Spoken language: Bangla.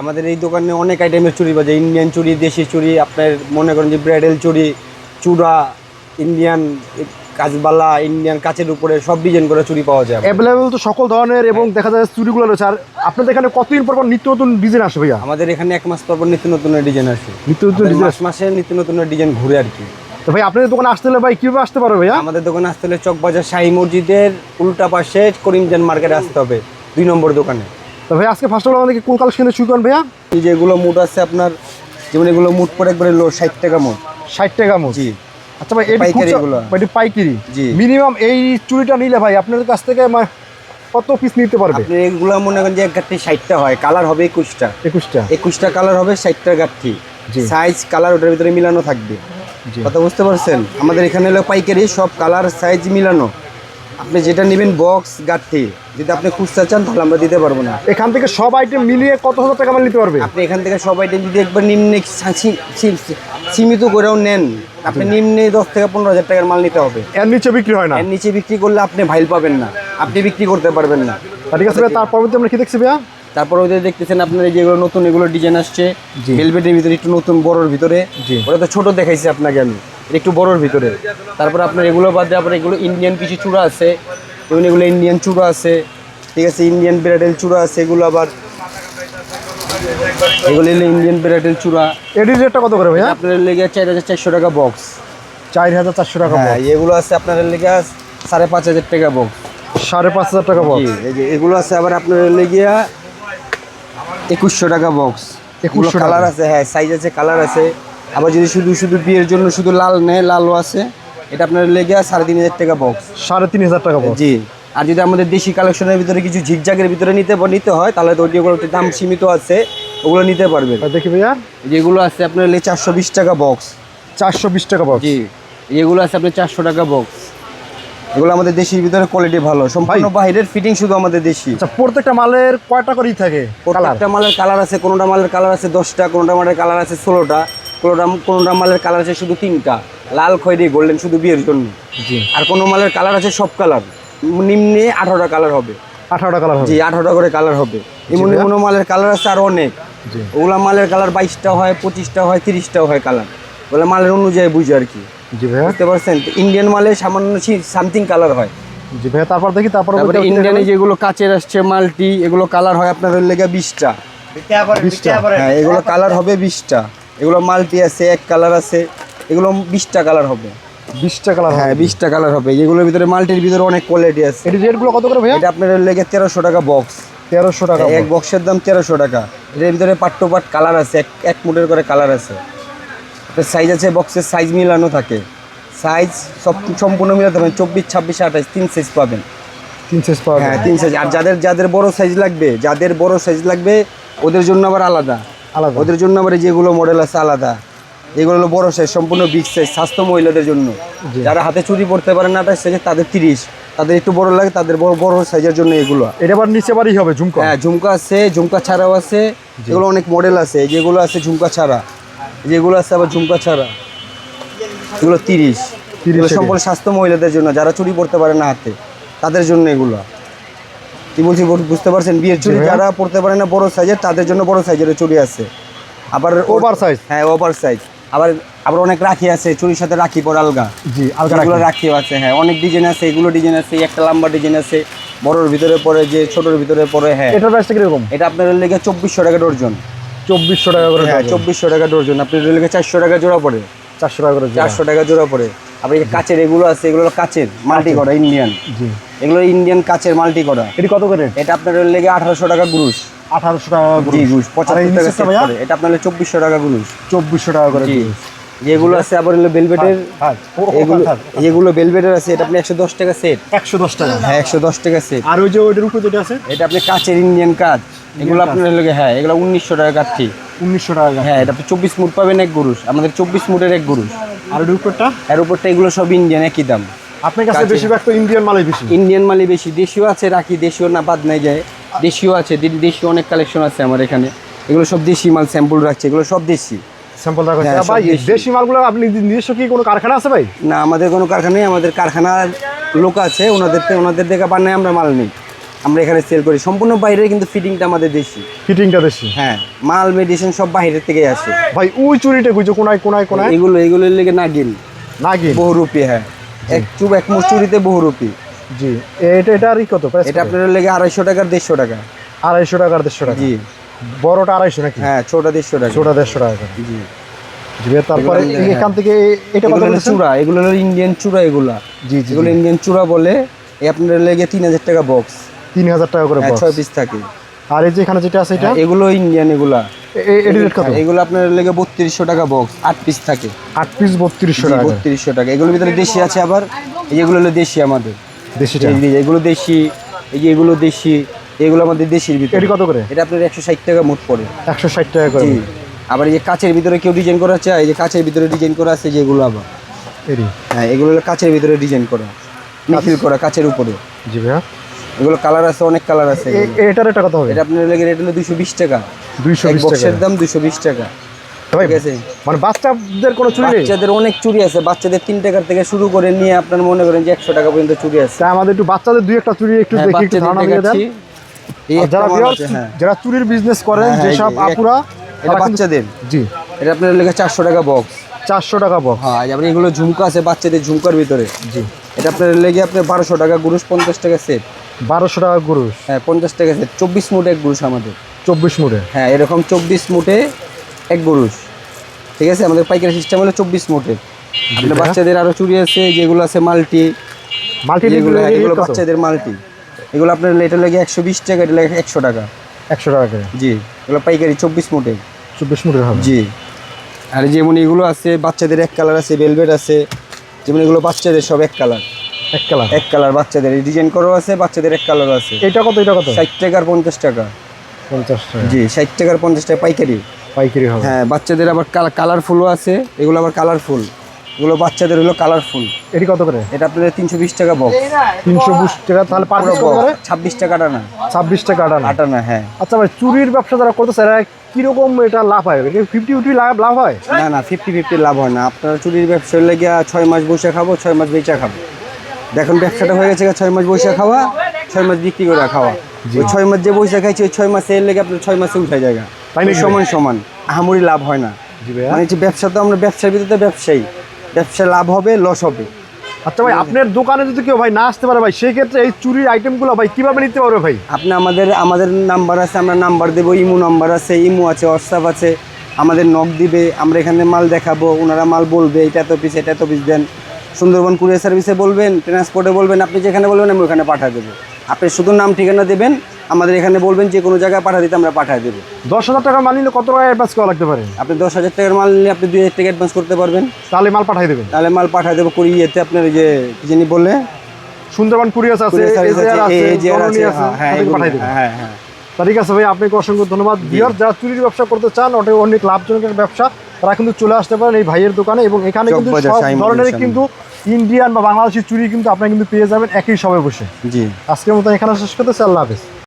আমাদের এই দোকানে অনেক আইটেমের চুড়ি পাওয়া যায় ইন্ডিয়ান চুড়ি দেশি চুড়ি আপনার মনে করেন যে ব্রাইডাল চুড়ি চূড়া ইন্ডিয়ান কাজবালা ইন্ডিয়ান কাচের উপরে সব ডিজাইন করে চুড়ি পাওয়া যায়। অ্যাভেলেবেল তো সকল ধরনের এবং দেখা যায় চুরিগুলো রয়েছে। আর আপনাদের এখানে কতদিন পর পর নিত্য নতুন ডিজাইন আসে ভাইয়া? আমাদের এখানে এক মাস পর পর নিত্য নতুন ডিজাইন আসে। নিত্য নতুন ডিজাইন মাস মাসে নিত্য নতুন ডিজাইন ঘুরে আর কি। তো ভাই আপনাদের দোকানে আসতে হলে ভাই কীভাবে আসতে পারবে ভাইয়া? আমাদের দোকানে আসতে হলে চকবাজার শাহী মসজিদের উল্টা পাশে করিমজান মার্কেটে আসতে হবে দুই নম্বর দোকানে। তো ভাই আজকে ফার্স্ট অফ অল আমাদেরকে কোন কালেকশন শুরু করেন ভাইয়া? এই যেগুলো মুড আছে আপনার যেমন এগুলো মুড পরে একবারে লো ষাট টাকা মুড ষাট টাকা মোট? জি। আচ্ছা ভাই এটি পাইকারি এগুলো। জি। মিনিমাম এই চুরিটা নিলে ভাই আপনাদের কাছ থেকে মা- কত পিস নিতে পারবে? আপনি এগুলো মনে করেন যে এক গাঠি ষাটটা হয় কালার হবে একুশটা। একুশটা। একুশটা কালার হবে ষাটটা গাঠি। সাইজ কালার ওটার ভিতরে মিলানো থাকবে। জি। কথা বুঝতে পারছেন? আমাদের এখানে হলো পাইকারি সব কালার সাইজ মিলানো। আপনি যেটা নেবেন বক্স গাঠি যদি আপনি খুচরা চান তাহলে আমরা দিতে পারব না। এখান থেকে সব আইটেম মিলিয়ে কত হাজার টাকা নিতে পারবে? আপনি এখান থেকে সব আইটেম যদি একবার নিম্নে সীমিত করেও নেন আপনি নিম্নে দশ থেকে পনেরো হাজার টাকার মাল নিতে হবে। এর নিচে বিক্রি হয় না? এর নিচে বিক্রি করলে আপনি ভাইল পাবেন না। আপনি বিক্রি করতে পারবেন না। তা ঠিক আছে তার পরবর্তী আমরা কি দেখছি ভাইয়া? তারপর ওদের দেখতেছেন আপনার এই যেগুলো নতুন এগুলো ডিজাইন আসছে। ভেলভেটের ভিতরে একটু নতুন বড়োর ভিতরে। ওটা তো ছোট দেখাইছি আপনাকে আমি। একটু বড়র ভিতরে। তারপর আপনার এগুলো বাদে আপনার এগুলো ইন্ডিয়ান কিছু চূড়া আছে। যেমন এগুলো ইন্ডিয়ান চূড়া আছে। ঠিক আছে ইন্ডিয়ান ব্রাইডাল চূড়া আছে এগুলো আবার এগুলো হলো ইন্ডিয়ান ব্রাইডাল চূড়া। এটির রেটটা কত করে ভাইয়া? আপনার লেগে চার হাজার চারশো টাকা বক্স চার হাজার চারশো টাকা হ্যাঁ এগুলো আছে আপনার লেগে সাড়ে পাঁচ হাজার টাকা বক্স সাড়ে পাঁচ হাজার টাকা বক্স এই যে এগুলো আছে আবার আপনার লেগিয়া একুশশো টাকা বক্স 2100 টাকা। কালার আছে হ্যাঁ সাইজ আছে কালার আছে। আবার যদি শুধু শুধু বিয়ের জন্য শুধু লাল নেয় লালও আছে এটা আপনার লেগিয়া সাড়ে তিন হাজার টাকা বক্স সাড়ে তিন হাজার টাকা জি। আর যদি আমাদের দেশি কালেকশনের ভিতরে কিছু ঝিকঝাকের ভিতরে নিতে নিতে হয় তাহলে তো একটু দাম সীমিত আছে ওগুলো নিতে পারবেন। দেখি ভাইয়া। যেগুলো আছে আপনার লে চারশো বিশ টাকা বক্স চারশো বিশ টাকা বক্স জি। এগুলো আছে আপনার চারশো টাকা বক্স এগুলো আমাদের দেশির ভিতরে কোয়ালিটি ভালো। সম্পূর্ণ বাইরের ফিটিং শুধু আমাদের দেশি। আচ্ছা প্রত্যেকটা মালের কয়টা করেই থাকে? প্রত্যেকটা মালের কালার আছে কোনোটা মালের কালার আছে দশটা কোনোটা মালের কালার আছে ষোলোটা। কোনোটা কোনোটা মালের কালার আছে শুধু তিনটা। লাল খয়েরি গোল্ডেন শুধু বিয়ের জন্য। জি। আর কোনো মালের কালার আছে সব কালার নিম্নে আঠারোটা কালার হবে। আঠারোটা কালার হবে। জি আঠারোটা করে কালার হবে। এমন। কোনো মালের কালার আছে আরও অনেক। জি। ওগুলা মালের কালার বাইশটা হয় পঁচিশটা হয় তিরিশটাও হয় কালার ওগুলো মালের অনুযায়ী বুঝে আর কি। জি ভাইয়া। বুঝতে পারছেন? ইন্ডিয়ান মালে সামান্য সামথিং কালার হয়। জি ভাইয়া তারপর দেখি তারপর ইন্ডিয়ানে যেগুলো কাচের আসছে মাল্টি এগুলো কালার হয় আপনার লেগে বিশটা। বিশটা। হ্যাঁ এগুলো কালার হবে বিশটা। এগুলো মাল্টি আছে এক কালার আছে এগুলো বিশটা কালার হবে। বিশটা কালার হ্যাঁ হ্যাঁ বিশটা কালার হবে। এগুলোর ভিতরে মাল্টির ভিতরে অনেক কোয়ালিটি আছে। এটি রেটগুলো কত করে ভাইয়া? এটা আপনার লেগে তেরোশো টাকা বক্স তেরোশো টাকা এক বক্সের দাম তেরোশো টাকা। এটার ভিতরে পাট টু পাট কালার আছে এক এক মুটের করে কালার আছে। সাইজ আছে বক্সের সাইজ মিলানো থাকে। সাইজ সব সম্পূর্ণ মিলাতে পারেন চব্বিশ ছাব্বিশ আঠাশ তিন সাইজ পাবেন। তিন সাইজ পাবেন। হ্যাঁ তিন সাইজ আর যাদের যাদের বড় সাইজ লাগবে যাদের বড় সাইজ লাগবে ওদের জন্য আবার আলাদা। আলাদা। ওদের জন্য আবার যেগুলো মডেল আছে আলাদা। এগুলো হলো বড় সাইজ সম্পূর্ণ বিগ সাইজ স্বাস্থ্য মহিলাদের জন্য। যারা হাতে চুরি পড়তে পারে না আঠাশ সাইজে তাদের তিরিশ। তাদের একটু বড় লাগে তাদের বড় বড় সাইজের জন্য এগুলো। এটা আবার নিচে বাড়ি হবে ঝুমকা? হ্যাঁ ঝুমকা আছে ঝুমকা ছাড়াও আছে। এগুলো অনেক মডেল আছে। যেগুলো আছে ঝুমকা ছাড়া। যেগুলো আছে আবার ঝুমকা ছাড়া। এগুলো তিরিশ। 30 এগুলো সম্পূর্ণ স্বাস্থ্য মহিলাদের জন্য যারা চুরি পড়তে পারে না হাতে তাদের জন্য এগুলো। কি বলছি বুঝতে পারছেন? বিয়ের চুড়ি যারা পড়তে পারে না বড় সাইজের তাদের জন্য বড় সাইজের চুরি আছে। আবার ওভার সাইজ হ্যাঁ ওভার সাইজ আবার আবার অনেক রাখি আছে চুরির সাথে রাখি পর আলগা। জি আলগা এগুলো রাখি। আছে হ্যাঁ অনেক ডিজাইন আছে এগুলো ডিজাইন আছে একটা লম্বা ডিজাইন আছে বড়োর ভিতরে পরে যে ছোটোর ভিতরে পরে হ্যাঁ। এটার প্রাইসটা কীরকম? এটা আপনার লেগে চব্বিশশো টাকা ডর্জন। চব্বিশশো টাকা করে হ্যাঁ চব্বিশশো টাকা ডর্জন। আপনার লেগে চারশো টাকা জোড়া পড়ে। চারশো টাকা করে। চারশো টাকা জোড়া পড়ে। আবার এই যে কাচের এগুলো আছে এগুলো কাচের মাল্টি করা ইন্ডিয়ান জি। এগুলো ইন্ডিয়ান কাচের মাল্টি করা। এটি কত করে? এটা আপনার লেগে আঠারোশো টাকা গুরুশ। আঠারোশো টাকা জি পঁচাত্তর টাকা? এটা আপনার চব্বিশশো টাকা গুরুশ। চব্বিশশো টাকা করে যেগুলো আছে আবার হলো বেলভেটের হ্যাঁ এগুলো যেগুলো বেলভেটের আছে এটা আপনি একশো দশ টাকা সেট একশো দশ টাকা। হ্যাঁ একশো দশ টাকা সেট আর ওই যে ওইটার উপরে যেটা আছে? এটা আপনি কাচের ইন্ডিয়ান কাজ এগুলো আপনার হলো হ্যাঁ এগুলো উনিশশো টাকা কাঠি। উনিশশো টাকা হ্যাঁ এটা আপনি চব্বিশ মুট পাবেন এক গুরুষ আমাদের চব্বিশ মুটের এক গুরুষ আর ওইটার উপরটা? এর উপরটা এগুলো সব ইন্ডিয়ান একই দাম। আপনার কাছে। বেশিরভাগ তো ইন্ডিয়ান মালই বেশি। ইন্ডিয়ান মালই বেশি। দেশীয় আছে রাখি দেশীয় না বাদ নাই যায়। দেশীয় আছে দি- দেশীয় অনেক কালেকশন আছে আমার এখানে। এগুলো সব দেশি মাল স্যাম্পল রাখছে এগুলো সব দেশি। স্যাম্পল রাখা হ্যাঁ, ভাই দেশি। দেশি মালগুলো আপনি নিজস্ব কি কোনো কারখানা আছে ভাই? না আমাদের কোনো কারখানা নেই আমাদের কারখানার লোক আছে ওনাদের থেকে ওনাদের থেকে বানায় আমরা মাল নিই। আমরা এখানে সেল করি। সম্পূর্ণ বাইরে কিন্তু ফিটিংটা আমাদের দেশি। ফিটিংটা দেশি? হ্যাঁ মাল মেডিসিন সব বাইরে থেকে আসে। ভাই ওই চুরিটা কইছো কোনায় কোনায় কোনায়? এগুলো এগুলোর লেগে নাগিন। নাগিন? বহুরূপী হ্যাঁ। এক চুপ এক মুঠ চুরিতে বহুরূপী জি। এটা এটারই কত? প্রাইস এটা আপনার লেগে আড়াইশো টাকার দেড়শো টাকা। আড়াইশো টাকার দেড়শো টাকা? জি। বড়টা আড়াইশো নাকি? হ্যাঁ ছোটা দেড়শো টাকা। ছোটা দেড়শো টাকা জি। তারপরে এখান থেকে এটা কত চূড়া এগুলো হলো ইন্ডিয়ান চূড়া এগুলা। জি জি এগুলো ইন্ডিয়ান চূড়া বলে আপনার লেগে তিন হাজার টাকা বক্স তিন হাজার টাকা করে হ্যাঁ। ছয় পিস থাকে। আর এই যে এখানে যেটা আছে এটা? হ্যাঁ, এগুলো ইন্ডিয়ান এগুলা। এগুলো আপনার লেগে বত্রিশশো টাকা বক্স আট পিস থাকে। আট পিস বত্রিশশো টাকা বত্রিশশো টাকা। এগুলোর ভিতরে দেশি আছে আবার এই যেগুলো হলো দেশি আমাদের। যে এগুলো দেশি এই যে এগুলো দেশি এগুলো আমাদের দেশির ভিতরে। এটি কত করে? এটা আপনার একশো ষাট টাকা মোট পড়ে। একশো ষাট টাকা করে। আবার এই যে কাচের ভিতরে কেউ ডিজাইন করা চায় এই যে কাচের ভিতরে ডিজাইন করা আছে যেগুলো আবার। হ্যাঁ এগুলো হলো কাচের ভিতরে ডিজাইন করা। নিখিল করা কাচের উপরে। জি ভাইয়া। এগুলো কালার আছে অনেক কালার আছে এটার এটা কত হবে? এটা আপনার লেগে রেট হলো দুশো বিশ টাকা। দুইশো এক বিশ টাকা। বক্সের দাম দুশো বিশ টাকা। ঠিক আছে? মানে বাচ্চাদের কোনো চুরি নেই? বাচ্চাদের অনেক চুরি আছে। বাচ্চাদের তিন টাকার থেকে শুরু করে নিয়ে আপনার মনে করেন যে একশো টাকা পর্যন্ত চুরি আছে। তা আমাদের একটু বাচ্চাদের দুই একটা চুরি একটু হ্যাঁ, দেখি একটু ধারণা দিয়ে দেন। যারা হ্যাঁ। যারা চুরির বিজনেস করেন হ্যাঁ, যেসব আপুরা এটা বাচ্চাদের। জি। এটা আপনার লেগে চারশো টাকা বক্স চারশো টাকা বক্স হ্যাঁ আবার এগুলো ঝুমকা আছে বাচ্চাদের ঝুমকার ভিতরে। জি। এটা আপনার লেগে আপনার বারোশো টাকা গুরুষ পঞ্চাশ টাকা সেট বারোশো টাকা গরুষ হ্যাঁ পঞ্চাশ টাকা সেট চব্বিশ মুটে এক গুরুষ আমাদের। চব্বিশ মুড়ে? হ্যাঁ এরকম চব্বিশ মুটে এক গুরুষ ঠিক আছে? আমাদের পাইকারি সিস্টেম হলো চব্বিশ মুটে আপনার বাচ্চাদের আরও চুরি আছে যেগুলো আছে মাল্টি। মাল্টি যেগুলো হ্যাঁ, এগুলো বাচ্চাদের মাল্টি। এগুলো আপনার এটা লাগে একশো বিশ টাকা এটা লাগে একশো টাকা। একশো টাকা করে? জি। এগুলো পাইকারি চব্বিশ মুটে চব্বিশ মুড়ের হবে? জি। আর যেমন এগুলো আছে বাচ্চাদের এক কালার আছে ভেলভেট আছে। যেমন এগুলো বাচ্চাদের সব এক কালার। এক কালার? এক কালার বাচ্চাদের। ডিজাইন করাও আছে বাচ্চাদের এক কালার আছে। এটা কত? এটা কত? ষাট টাকা আর পঞ্চাশ টাকা। পঞ্চাশ টাকা। জি ষাট টাকা আর পঞ্চাশ টাকা পাইকারি। পাইকারি হবে। হ্যাঁ বাচ্চাদের আবার কালারফুলও আছে এগুলো আবার কালারফুল। এগুলো বাচ্চাদের হলো কালারফুল। এটি কত করে? এটা আপনাদের তিনশো বিশ টাকা বক্স। তিনশো বিশ টাকা তাহলে পার ছাব্বিশ টাকা আটানা। ছাব্বিশ টাকা আটানা। আটানা হ্যাঁ। আচ্ছা ভাই চুরির ব্যবসা যারা করতেছে এরা কীরকম এটা লাভ হয়? ফিফটি ফিফটি লাভ লাভ হয়? না না ফিফটি ফিফটি লাভ হয় না। আপনার চুরির ব্যবসার লেগে ছয় মাস বসে খাব ছয় মাস বেচা খাব। দেখুন ব্যবসাটা হয়ে গেছে ছয় মাস বসে খাওয়া ছয় মাস বিক্রি করে খাওয়া। ওই ছয় মাস যে বসে খাইছে ওই ছয় মাসে এর লেগে আপনার ছয় মাসে উঠে যায় তাই সমান সমান। আহামরি লাভ হয় না। মানে যে ব্যবসা তো আমরা ব্যবসার ভিতরে ব্যবসায়ী। ব্যবসা লাভ হবে লস হবে। আচ্ছা ভাই আপনার দোকানে যদি কেউ ভাই না আসতে পারে ভাই সেই ক্ষেত্রে এই চুরির আইটেমগুলো ভাই কীভাবে নিতে পারবে ভাই? আপনি আমাদের আমাদের নাম্বার আছে আমরা নাম্বার দেবো ইমো নাম্বার আছে ইমো আছে হোয়াটসঅ্যাপ আছে। আমাদের নক দিবে আমরা এখানে মাল দেখাবো ওনারা মাল বলবে এটা এত পিস এটা এত পিস দেন। সুন্দরবন কুরিয়ার সার্ভিসে বলবেন ট্রান্সপোর্টে বলবেন আপনি যেখানে বলবেন আমি ওখানে পাঠিয়ে দেবো। আপনি শুধু নাম ঠিকানা দেবেন আমাদের এখানে বলবেন যে কোনো জায়গায় পাঠিয়ে দিতে আমরা পাঠিয়ে দেবো। দশ হাজার টাকা মাল নিলে কত টাকা অ্যাডভান্স করা লাগতে পারে? আপনি দশ হাজার টাকার মাল নিলে আপনি দুই হাজার টাকা অ্যাডভান্স করতে পারবেন। তাহলে মাল পাঠিয়ে দেবেন। তাহলে মাল পাঠিয়ে দেবো কুড়ি ইয়েতে আপনার ওই যে কি জানি বললে সুন্দরবন কুরিয়াস আছে হ্যাঁ হ্যাঁ হ্যাঁ। ঠিক আছে ভাই আপনাকে অসংখ্য ধন্যবাদ। বিয়ার যারা চুরির ব্যবসা করতে চান ওটা অনেক লাভজনক ব্যবসা। তারা কিন্তু চলে আসতে পারেন এই ভাইয়ের দোকানে এবং এখানে কিন্তু সব ধরনের কিন্তু ইন্ডিয়ান বা বাংলাদেশি চুরি কিন্তু আপনারা কিন্তু পেয়ে যাবেন একই সবে বসে। জি। আজকের মতো এখানে শেষ করতে আল্লাহ হাফেজ।